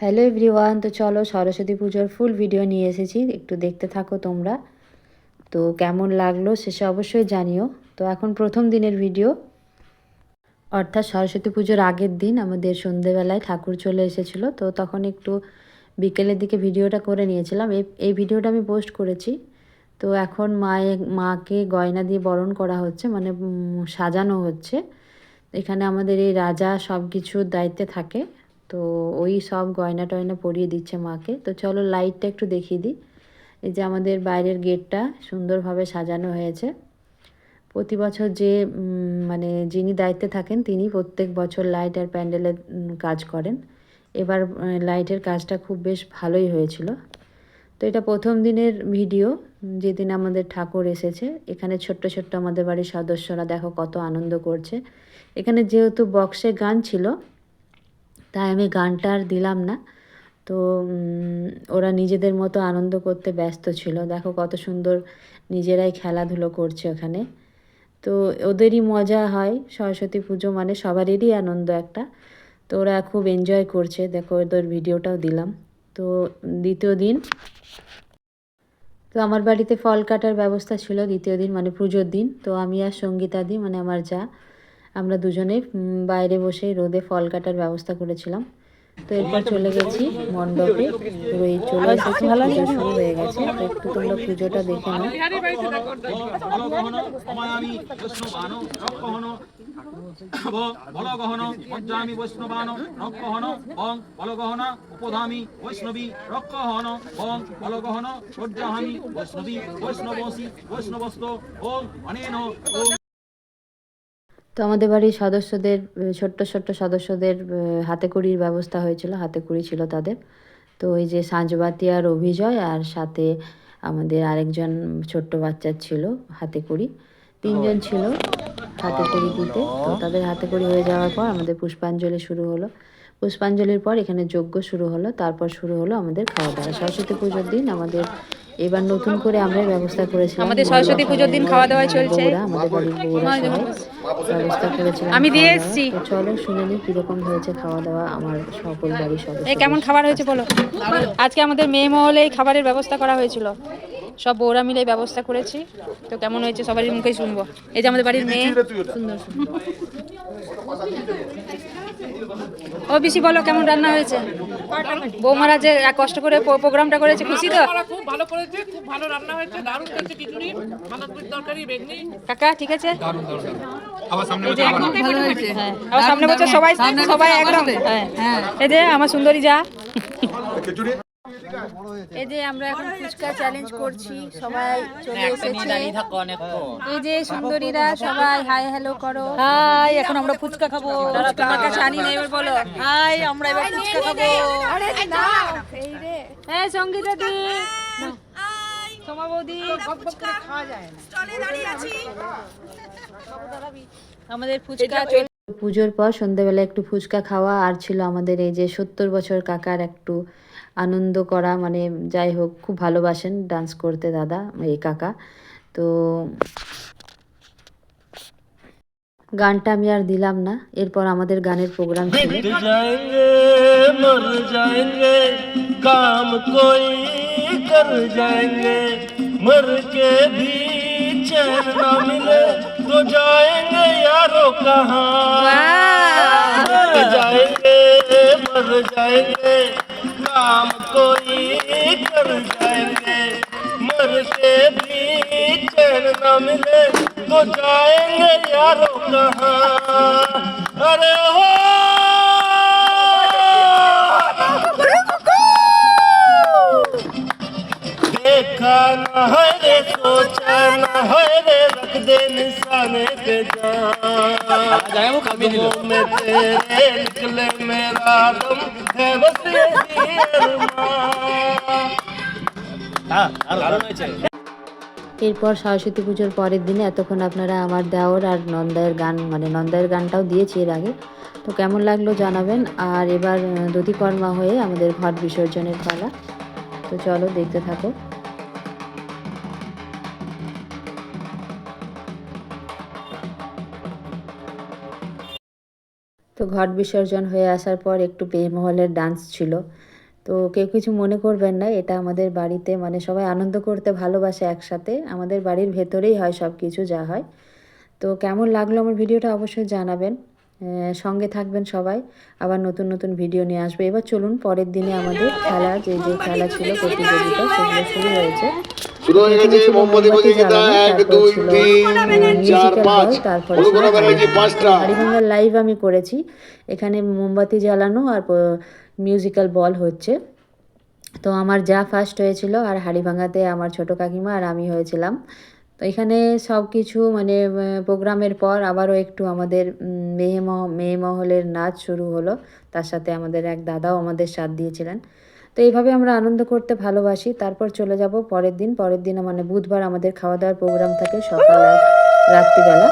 Hello everyone তো চলো সরস্বতী পুজোর ফুল ভিডিও নিয়ে এসেছি, একটু দেখতে থাকো তোমরা। তো কেমন লাগল শেষে অবশ্যই জানিও। তো এখন প্রথম দিনের ভিডিও অর্থাৎ সরস্বতী পুজোর আগের দিন আমাদের সন্ধেবেলায় ঠাকুর চলে এসেছিল, তো তখন একটু বিকেলের দিকে ভিডিওটা করে নিয়েছিলাম। এই এই ভিডিওটা আমি পোস্ট করেছি। তো এখন মায়ে, মাকে গয়না দিয়ে বরণ করা হচ্ছে মানে সাজানো হচ্ছে। এখানে আমাদের এই রাজা সব কিছুর দায়িত্বে থাকে। তো ওই সব গয়না টয়না পরিয়ে দিচ্ছে মাকে। তো চলো লাইটটা একটু দেখিয়ে দিই। এই যে আমাদের বাইরের গেটটা সুন্দরভাবে সাজানো হয়েছে। প্রতি বছর যে মানে যিনি দায়িত্বে থাকেন তিনি প্রত্যেক বছর লাইট আর প্যান্ডেলের কাজ করেন। এবার লাইটের কাজটা খুব বেশ ভালোই হয়েছিল। তো এটা প্রথম দিনের ভিডিও, যেদিন আমাদের ঠাকুর এসেছে। এখানে ছোট্ট ছোট্ট আমাদের বাড়ির সদস্যরা দেখো কত আনন্দ করছে। এখানে যেহেতু বক্সে গান ছিল তাই আমি গানটা আর দিলাম না। তো ওরা নিজেদের মতো আনন্দ করতে ব্যস্ত ছিল। দেখো কত সুন্দর নিজেরাই খেলাধুলো করছে ওখানে। তো, ওদেরই মজা হয়। সরস্বতী পুজো মানে সবারই আনন্দ একটা। তো, ওরা খুব এনজয় করছে। দেখো ওদের ভিডিওটাও দিলাম। তো, দ্বিতীয় দিন, তো আমার বাড়িতে ফল কাটার ব্যবস্থা ছিল দ্বিতীয় দিন মানে পুজোর দিন। তো আমি আর সঙ্গীতাদি মানে আমার যা আমরা দুজনে বাইরে বসে রোদে ফল কাটার ব্যবস্থা করেছিলাম। তো এরপর চলে গেছি মণ্ডপে। তো এই চলে এসেছি, পুজো শুরু হয়ে গেছে। একটু তোমরা পুজোটা দেখে নাও। বৈষ্ণবী তো আমাদের বাড়ির সদস্যদের ছোট্ট ছোট্ট সদস্যদের হাতে কড়ির ব্যবস্থা হয়েছিল, হাতে কড়ি ছিল তাদের। তো ওই যে সাঁজবাতি আর অভিজয় আর সাথে আমাদের আরেকজন ছোট্ট বাচ্চা ছিল, হাতে কড়ি। তিনজন ছিল হাতে কড়ি দিতে। তো তাদের হাতে কড়ি হয়ে যাওয়ার পর আমাদের পুষ্পাঞ্জলি শুরু হলো। পুষ্পাঞ্জলির পর এখানে যজ্ঞ শুরু হলো, তারপর শুরু হলো আমাদের খাওয়া দাওয়া। সরস্বতী পুজোর দিন আমাদের এবার নতুন করে আমরা ব্যবস্থা করেছিলাম আমাদের সরস্বতী পুজোর দিন খাওয়া দাওয়া চলছে। আমাদের বাড়ির বউরা ব্যবস্থা করেছিলাম আমি দিয়ে এসেছি। চলো শুনে নিই কীরকম হয়েছে খাওয়া দাওয়া আমার সকল বাড়ির সদস্য এই কেমন খাবার হয়েছে বলো? আজকে আমাদের মেয়ে মহলে এই খাবারের ব্যবস্থা করা হয়েছিল। সব বউরা মিলে ব্যবস্থা করেছি। তো কেমন হয়েছে সবারই মুখেই শুনব। এই যে আমাদের বাড়ির মেয়ে। সুন্দর ও বেশি বলো কেমন রান্না হয়েছে? বৌমারা যে এক কষ্ট করে প্রোগ্রামটা করেছে খুশি তো? খুব ভালো করেছে খুব ভালো রান্না হয়েছে দারুণ হয়েছে খিচুড়ি বাঁধাকপির তরকারি বেগনি। কাকা ঠিক আছে? এই যে হ্যাঁ সামনে বছর সবাই সবাই একদম। হ্যাঁ। এই যে আমার সুন্দরী যা। এই যে আমরা এখন ফুচকা চ্যালেঞ্জ করছি সবাই চলে এসেছে। এই যে সুন্দরীরা সবাই হাই হ্যালো করো। হাই এখন আমরা ফুচকা খাব। তোমার কাছে আনি না এবার বলো। হাই আমরা এবার ফুচকা খাব। হ্যাঁ সঙ্গীতা দি সোমা বৌদি। আমাদের ফুচকা চলে পুজোর পর সন্ধ্যেবেলা একটু ফুচকা খাওয়া আর ছিল আমাদের এই যে সত্তর বছর কাকার একটু আনন্দ করা মানে যাই হোক খুব ভালোবাসেন ডান্স করতে দাদা এই কাকা তো গানটা আমি আর দিলাম না এরপর আমাদের গানের প্রোগ্রাম ছিল मिट जाएंगे मर जाएंगे काम कोई कर जाएंगे मर के भी चैन ना मिले तो जाएंगे यारो कहाँ मर जाएंगे मर जाएंगे काम कोई कर जाएँगे मर के भी चैन ना मिले तो जाएँगे यारो कहाँ? अरे हो! देखा न है रे, सोचा न है रे, रख दे निशाने पे जान। में तेरे निकले मेरा दम है बस यही अरमान এরপর সরস্বতী পুজোর পরের দিনে এতক্ষণ আপনারা আমার দেওর আর নন্দায়ের গান মানে নন্দায়ের গানটাও দিয়েছি এর আগে তো কেমন লাগলো জানাবেন আর এবার আহ, দধিকর্মা হয়ে আমাদের ঘট বিসর্জনের পালা তো চলো দেখতে থাকো ঘট বিসর্জন হয়ে আসার পর একটু মহলের ডান্স ছিল। তো কেউ কিছু মনে করবেন না, এটা আমাদের বাড়িতে মানে সবাই আনন্দ করতে ভালোবাসে একসাথে। আমাদের বাড়ির ভেতরেই হয় সব কিছু যা হয়। তো কেমন লাগল আমার ভিডিওটা অবশ্যই জানাবেন। সঙ্গে থাকবেন সবাই। আবার নতুন নতুন ভিডিও নিয়ে আসবে। এবার চলুন পরের দিনে আমাদের খেলা, যে যে খেলা ছিল, প্রতিযোগিতা, সেগুলো শুরু হয়েছে। শুরু হয়ে গেছে মোমবাতি এক দুই তিন চার পাঁচ। পাঁচটা। লাইভ আমি করেছি। এখানে মোমবাতি জ্বালানো আর মিউজিক্যাল বল হচ্ছে। তো আমার যা ফার্স্ট হয়েছিল আর হাড়িভাঙাতে আমার ছোট কাকিমা আর আমি হয়েছিলাম। তো এখানে সব কিছু মানে প্রোগ্রামের পর আবারও একটু আমাদের মেয়ে মহ মেয়ে মহলের নাচ শুরু হলো। তার সাথে আমাদের এক দাদাও আমাদের সাথ দিয়েছিলেন। তো এইভাবে আমরা আনন্দ করতে ভালোবাসি তারপর চলে যাব পরের দিন পরের দিন মানে বুধবার আমাদের খাওয়া দাওয়ার প্রোগ্রাম থাকে সকাল আর রাত্রিবেলা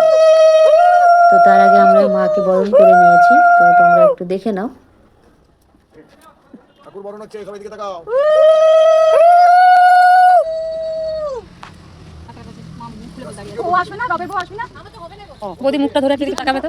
তো তার আগে আমরা মাকে বরণ করে নিয়েছি তো তোমরা একটু দেখে নাও ঠাকুর বরণ হচ্ছে সবাই দিকে তাকাও বৌদি মুখটা ধরে একটু তাকাবে তো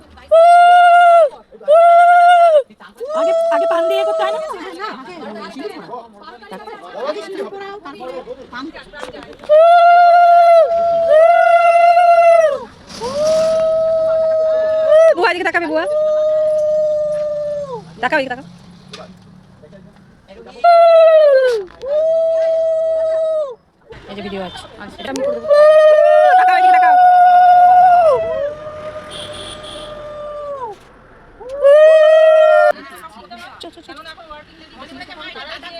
আগে আগে পান দিয়ে করতে হয় না? বুয়া, এদিকে তাকাবে, বুয়া। এদিকে তাকাও। এই যে ভিডিও আছে। এটা আমি করে দেবো তাকাও এদিকে তাকাও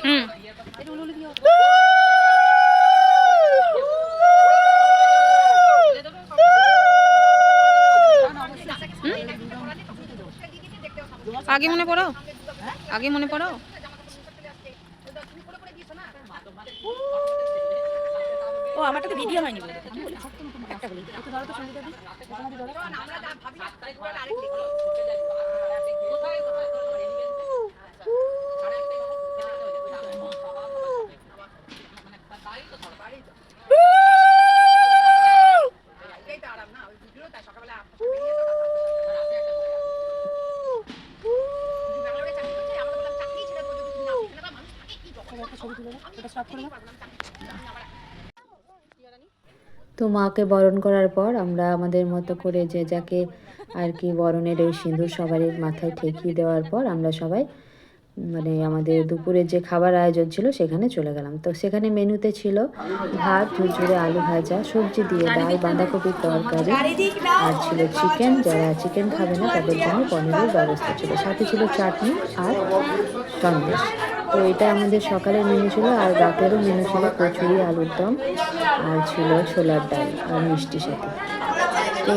হুম। আগে মনে পড়ো? আগে মনে পড়ো? ও আমারটা তো ভিডিও হয়নি? একটা তো মাকে বরণ করার পর আমরা আমাদের মতো করে যে যাকে আর কি বরণের ওই সিঁদুর সবারই মাথায় ঠেকিয়ে দেওয়ার পর আমরা সবাই মানে আমাদের দুপুরে যে খাবার আয়োজন ছিল সেখানে চলে গেলাম। তো সেখানে মেনুতে ছিল ভাত, ঝুরঝুরে আলু ভাজা, সবজি দিয়ে ডাল বাঁধাকপির তরকারি, আর ছিল চিকেন যারা চিকেন খাবে না তাদের জন্য পনিরের ব্যবস্থা ছিল। সাথে ছিল চাটনি আর সন্দেশ। তো এটা আমাদের সকালের মেনু ছিল আর রাতেরও মেনু ছিল কচুরি আলুর দম আর ছিল ছোলার ডাল আর মিষ্টি সাথে। তো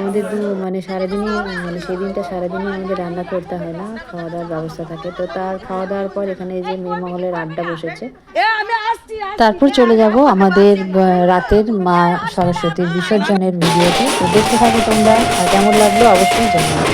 আমাদের দু মানে সারাদিনই মানে সেই দিনটা সারাদিনই আমাদের রান্না করতে হয় না খাওয়া দাওয়ার ব্যবস্থা থাকে। তো তার খাওয়া দাওয়ার পর এখানে যে মেয়ে মহলের আড্ডা বসেছে। তারপর চলে যাব আমাদের রাতের মা সরস্বতীর বিসর্জনের ভিডিওতে। তো দেখতে থাকো তোমরা কেমন লাগল অবশ্যই জানাবে।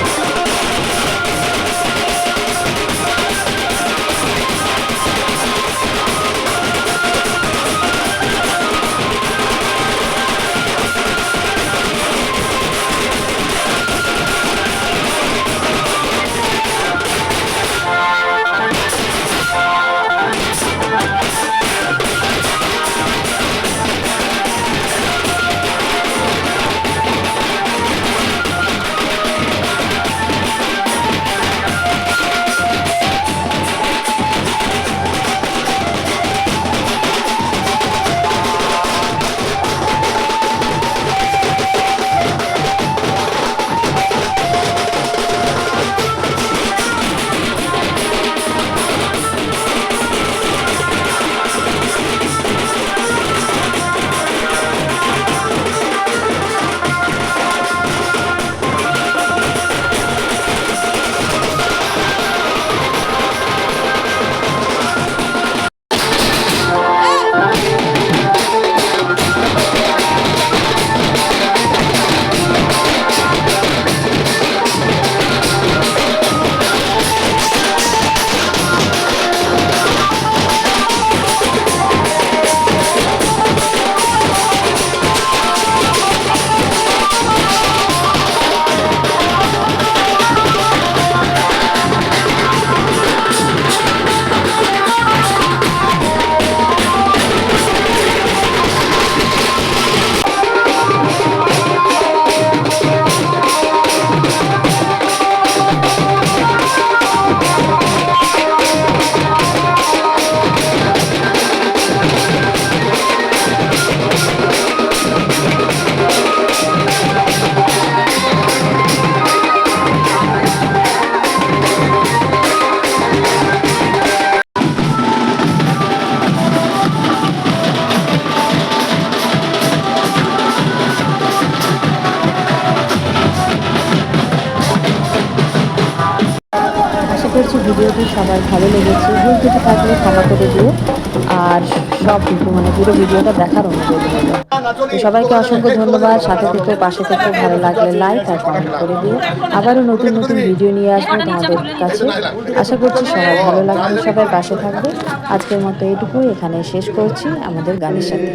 সবার ভালো লেগেছে। ভুল ত্রুটি থাকলে ক্ষমা করে দিও। আর সব মানে পুরো ভিডিওটা দেখার অনুরোধ রইল। সবাইকে অসংখ্য ধন্যবাদ। সাথে থেকে পাশে থেকে ভালো লাগলে লাইক আর কমেন্ট করে দিও। আবারও নতুন নতুন ভিডিও নিয়ে আসব তোমাদের কাছে। আশা করছি সবাই ভালো লাগবে। সবাই পাশে থাকবে। আজকের মতো এইটুকুই। এখানে শেষ করছি আমাদের গানের সাথে।